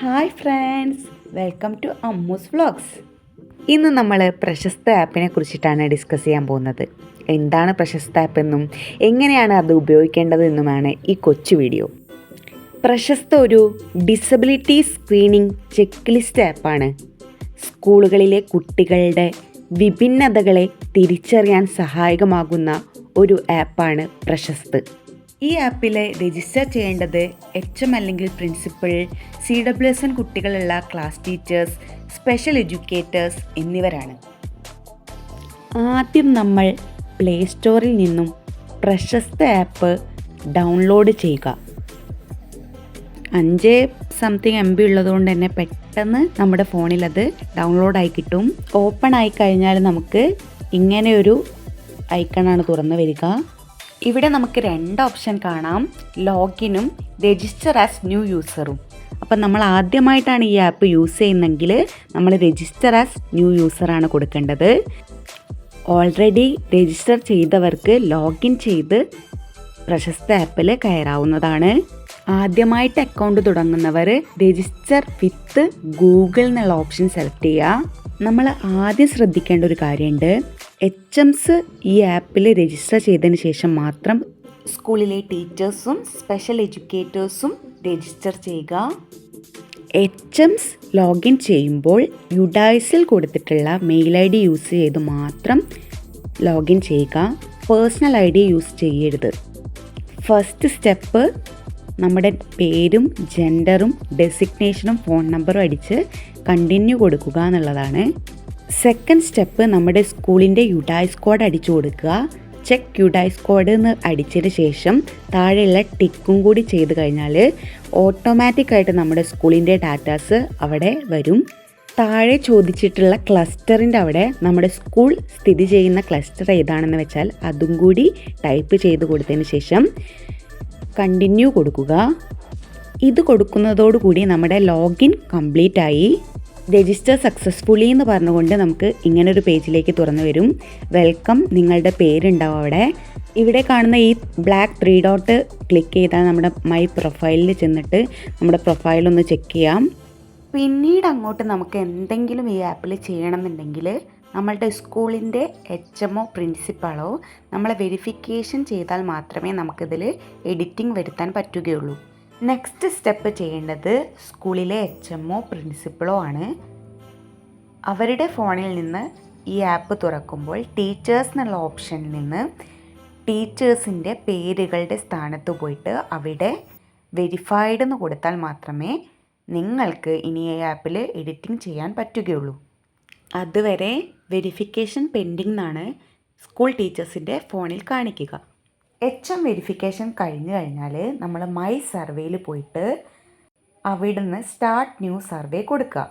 Hi friends welcome to Ammu's vlogs. ഇന്ന് നമ്മൾ പ്രശസ്ത ആപ്പിനെ കുറിച്ചിട്ടാണ് ഡിസ്കസ് ചെയ്യാൻ പോകുന്നത്. എന്താണ് പ്രശസ്ത ആപ്പ് എന്നും എങ്ങനെയാണ് അത് ഉപയോഗിക്കേണ്ടതെന്നുമാണ് ഈ കൊച്ചു വീഡിയോ. പ്രശസ്ത ഒരു ഡിസബിലിറ്റി സ്ക്രീനിംഗ് ചെക്ക് ലിസ്റ്റ് ആപ്പാണ് സ്കൂളുകളിലെ കുട്ടികളുടെ വിഭിന്നതകളെ തിരിച്ചറിയാൻ സഹായകമാകുന്ന ഒരു ആപ്പാണ് പ്രശസ്ത്. ഈ ആപ്പിൽ രജിസ്റ്റർ ചെയ്യേണ്ടത് എച്ച് എം അല്ലെങ്കിൽ principal C W S N കുട്ടികളുള്ള ക്ലാസ് ടീച്ചേഴ്സ് സ്പെഷ്യൽ എഡ്യൂക്കേറ്റേഴ്സ് എന്നിവരാണ്. ആദ്യം നമ്മൾ പ്ലേ സ്റ്റോറിൽ നിന്നും പ്രശസ്ത ആപ്പ് ഡൗൺലോഡ് ചെയ്യുക. അഞ്ച് സംതിങ് എം ബി ഉള്ളതുകൊണ്ട് തന്നെ പെട്ടെന്ന് നമ്മുടെ ഫോണിൽ അത് ഡൗൺലോഡ് ആയി കിട്ടും. ഓപ്പൺ ആയി കഴിഞ്ഞാൽ നമുക്ക് ഇങ്ങനെ ഒരു ഐക്കണാണ് തുറന്നു വരിക. ഇവിടെ നമുക്ക് രണ്ട് ഓപ്ഷൻ കാണാം. ലോഗിനും രജിസ്റ്റർ ആസ് ന്യൂ യൂസറും അപ്പം നമ്മൾ ആദ്യമായിട്ടാണ് ഈ ആപ്പ് യൂസ് ചെയ്യുന്നതെങ്കിൽ നമ്മൾ രജിസ്റ്റർ ആസ് ന്യൂ യൂസറാണ് കൊടുക്കേണ്ടത്. ഓൾറെഡി രജിസ്റ്റർ ചെയ്തവർക്ക് ലോഗിൻ ചെയ്ത് പ്രശസ്ത ആപ്പിൽ കയറാവുന്നതാണ്. ആദ്യമായിട്ട് അക്കൗണ്ട് തുടങ്ങുന്നവർ രജിസ്റ്റർ വിത്ത് ഗൂഗിൾ എന്നുള്ള ഓപ്ഷൻ സെലക്ട് ചെയ്യുക. നമ്മൾ ആദ്യം ശ്രദ്ധിക്കേണ്ട ഒരു കാര്യമുണ്ട്. എച്ച് എംസ് ഈ ആപ്പിൽ രജിസ്റ്റർ ചെയ്തതിന് ശേഷം മാത്രം സ്കൂളിലെ ടീച്ചേഴ്സും സ്പെഷ്യൽ എഡ്യൂക്കേറ്റേഴ്സും രജിസ്റ്റർ ചെയ്യുക. എച്ച് എംസ് ലോഗിൻ ചെയ്യുമ്പോൾ യുഡായ്സിൽ കൊടുത്തിട്ടുള്ള മെയിൽ ഐ ഡി യൂസ് ചെയ്ത് മാത്രം ലോഗിൻ ചെയ്യുക. പേഴ്സണൽ ഐ ഡി യൂസ് ചെയ്യരുത്. ഫസ്റ്റ് സ്റ്റെപ്പ് നമ്മുടെ പേരും ജെൻഡറും ഡെസിഗ്നേഷനും ഫോൺ നമ്പറും അടിച്ച് കണ്ടിന്യൂ കൊടുക്കുക എന്നുള്ളതാണ്. സെക്കൻഡ് സ്റ്റെപ്പ് നമ്മുടെ സ്കൂളിന്റെ യുഡായ്സ് കോഡ് അടിച്ചു കൊടുക്കുക. ചെക്ക് യുഡായ്സ് കോഡ് എന്ന് അടിച്ചതിന് ശേഷം താഴെയുള്ള ടിക്കും കൂടി ചെയ്ത് കഴിഞ്ഞാൽ ഓട്ടോമാറ്റിക്കായിട്ട് നമ്മുടെ സ്കൂളിന്റെ ഡാറ്റാസ് അവിടെ വരും. താഴെ ചോദിച്ചിട്ടുള്ള ക്ലസ്റ്ററിന്റെ അവിടെ നമ്മുടെ സ്കൂൾ സ്ഥിതി ചെയ്യുന്ന ക്ലസ്റ്റർ ഏതാണെന്ന് വെച്ചാൽ അതും കൂടി ടൈപ്പ് ചെയ്ത് കൊടുത്തതിന് ശേഷം കണ്ടിന്യൂ കൊടുക്കുക. ഇത് കൊടുക്കുന്നതോടുകൂടി നമ്മുടെ ലോഗിൻ കംപ്ലീറ്റ് ആയി. രജിസ്റ്റർ സക്സസ്ഫുള്ളി എന്ന് പറഞ്ഞുകൊണ്ട് നമുക്ക് ഇങ്ങനൊരു പേജിലേക്ക് തുറന്നു വരും. വെൽക്കം നിങ്ങളുടെ പേരുണ്ടാവും അവിടെ. ഇവിടെ കാണുന്ന ഈ ബ്ലാക്ക് ത്രീ ഡോട്ട് ക്ലിക്ക് ചെയ്താൽ നമ്മുടെ മൈ പ്രൊഫൈലിൽ ചെന്നിട്ട് നമ്മുടെ പ്രൊഫൈലൊന്ന് ചെക്ക് ചെയ്യാം. പിന്നീട് അങ്ങോട്ട് നമുക്ക് എന്തെങ്കിലും ഈ ആപ്പിൽ ചെയ്യണമെന്നുണ്ടെങ്കിൽ നമ്മളുടെ സ്കൂളിന്റെ എച്ച് എമ്മോ പ്രിൻസിപ്പാളോ നമ്മളെ വെരിഫിക്കേഷൻ ചെയ്താൽ മാത്രമേ നമുക്കിതിൽ എഡിറ്റിംഗ് വരുത്താൻ പറ്റുകയുള്ളൂ. നെക്സ്റ്റ് സ്റ്റെപ്പ് ചെയ്യേണ്ടത് സ്കൂളിലെ എച്ച് എമ്മോ പ്രിൻസിപ്പളോ ആണ്. അവരുടെ ഫോണിൽ നിന്ന് ഈ ആപ്പ് തുറക്കുമ്പോൾ ടീച്ചേഴ്സ് എന്നുള്ള ഓപ്ഷനിൽ നിന്ന് ടീച്ചേഴ്സിന്റെ പേരുകളുടെ സ്ഥാനത്ത് പോയിട്ട് അവിടെ വെരിഫൈഡ് എന്ന് കൊടുത്താൽ മാത്രമേ നിങ്ങൾക്ക് ഇനി ഈ ആപ്പിൽ എഡിറ്റിംഗ് ചെയ്യാൻ പറ്റുകയുള്ളൂ. അതുവരെ വെരിഫിക്കേഷൻ പെൻഡിംഗ് എന്നാണ് സ്കൂൾ ടീച്ചേഴ്സിന്റെ ഫോണിൽ കാണിക്കുക. എച്ച് എം വെരിഫിക്കേഷൻ കഴിഞ്ഞു കഴിഞ്ഞാൽ നമ്മൾ മൈ സർവേയിൽ പോയിട്ട് അവിടുന്ന് സ്റ്റാർട്ട് ന്യൂ സർവേ കൊടുക്കുക.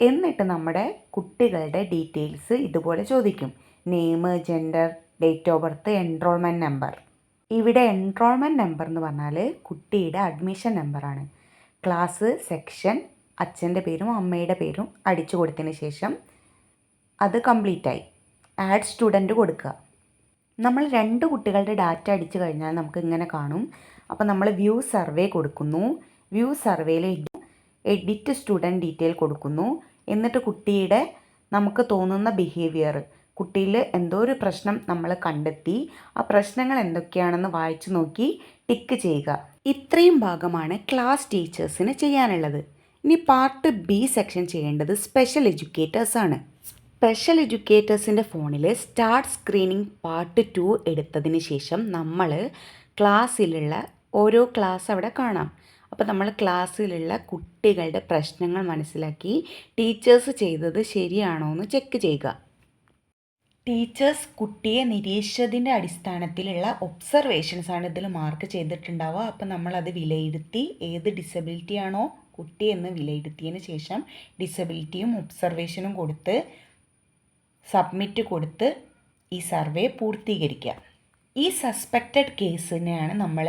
എന്നിട്ട് നമ്മുടെ കുട്ടികളുടെ ഡീറ്റെയിൽസ് ഇതുപോലെ ചോദിക്കും. Name gender date of birth enrolment number ഇവിടെ എൻറോൾമെന്റ് നമ്പർ എന്ന് പറഞ്ഞാൽ കുട്ടിയുടെ അഡ്മിഷൻ നമ്പറാണ് ക്ലാസ് സെക്ഷൻ അച്ഛന്റെ പേരും അമ്മയുടെ പേരും അടിച്ചു കൊടുത്തതിന് ശേഷം അത് കംപ്ലീറ്റായി ആഡ് സ്റ്റുഡന്റ് കൊടുക്കുക. നമ്മൾ രണ്ട് കുട്ടികളുടെ ഡാറ്റ അടിച്ചു കഴിഞ്ഞാൽ നമുക്ക് ഇങ്ങനെ കാണും. അപ്പോൾ നമ്മൾ വ്യൂ സർവേ കൊടുക്കുന്നു. വ്യൂ സർവേയിൽ എഡിറ്റ് സ്റ്റുഡന്റ് ഡീറ്റെയിൽ കൊടുക്കുന്നു. എന്നിട്ട് കുട്ടിയുടെ നമുക്ക് തോന്നുന്ന ബിഹേവിയർ കുട്ടിയിൽ എന്തോ ഒരു പ്രശ്നം നമ്മൾ കണ്ടെത്തി. ആ പ്രശ്നങ്ങൾ എന്തൊക്കെയാണെന്ന് വായിച്ചു നോക്കി ടിക്ക് ചെയ്യുക. ഇത്രയും ഭാഗമാണ് ക്ലാസ് ടീച്ചേഴ്സിന് ചെയ്യാനുള്ളത്. ഇനി പാർട്ട് ബി സെക്ഷൻ ചെയ്യേണ്ടത് സ്പെഷ്യൽ എഡ്യൂക്കേറ്റേഴ്സാണ് സ്പെഷ്യൽ എഡ്യൂക്കേറ്റേഴ്സിന്റെ ഫോണിൽ സ്റ്റാർട്ട് സ്ക്രീനിങ് പാർട്ട് ടു എടുത്തതിന് ശേഷം നമ്മൾ ക്ലാസ്സിലുള്ള ഓരോ ക്ലാസ് അവിടെ കാണാം. അപ്പോൾ നമ്മൾ ക്ലാസ്സിലുള്ള കുട്ടികളുടെ പ്രശ്നങ്ങൾ മനസ്സിലാക്കി ടീച്ചേഴ്സ് ചെയ്തത് ശരിയാണോ എന്ന് ചെക്ക് ചെയ്യുക. ടീച്ചേഴ്സ് കുട്ടിയെ നിരീക്ഷിച്ചതിന്റെ അടിസ്ഥാനത്തിലുള്ള ഒബ്സർവേഷൻസ് ആണ് ഇതിൽ മാർക്ക് ചെയ്തിട്ടുണ്ടാവുക. അപ്പോൾ നമ്മളത് വിലയിരുത്തി ഏത് ഡിസബിലിറ്റി ആണോ കുട്ടി എന്ന് വിലയിരുത്തിയതിന് ശേഷം ഡിസബിലിറ്റിയും ഒബ്സർവേഷനും കൊടുത്ത് സബ്മിറ്റ് കൊടുത്ത് ഈ സർവേ പൂർത്തീകരിക്കുക. ഈ സസ്പെക്റ്റഡ് കേസിനെയാണ് നമ്മൾ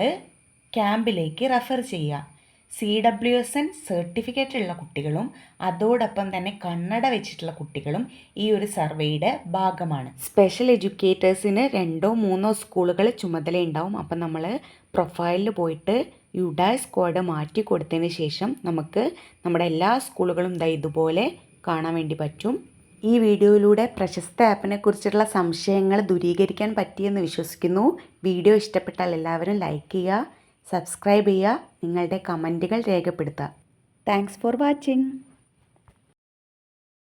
ക്യാമ്പിലേക്ക് റെഫർ ചെയ്യുക. C W S N certificate ഉള്ള കുട്ടികളും അതോടൊപ്പം തന്നെ കണ്ണട വെച്ചിട്ടുള്ള കുട്ടികളും ഈ ഒരു സർവേയുടെ ഭാഗമാണ്. സ്പെഷ്യൽ എഡ്യൂക്കേറ്റേഴ്സിന് രണ്ടോ മൂന്നോ സ്കൂളുകൾ ചുമതലയുണ്ടാവും. അപ്പം നമ്മൾ പ്രൊഫൈലിൽ പോയിട്ട് യുഡായ് സ്ക്വാഡ് മാറ്റി കൊടുത്തതിന് ശേഷം നമുക്ക് നമ്മുടെ എല്ലാ സ്കൂളുകളും ദാ ഇതുപോലെ കാണാൻ വേണ്ടി പറ്റും. ഈ വീഡിയോയിലൂടെ പ്രശസ്ത ആപ്പിനെ കുറിച്ചിട്ടുള്ള സംശയങ്ങൾ ദൂരീകരിക്കാൻ പറ്റിയെന്ന് വിശ്വസിക്കുന്നു. വീഡിയോ ഇഷ്ടപ്പെട്ടാൽ എല്ലാവരും ലൈക്ക് ചെയ്യുക സബ്സ്ക്രൈബ് ചെയ്യുക നിങ്ങളുടെ കമന്റുകൾ രേഖപ്പെടുത്തുക. Thanks for watching.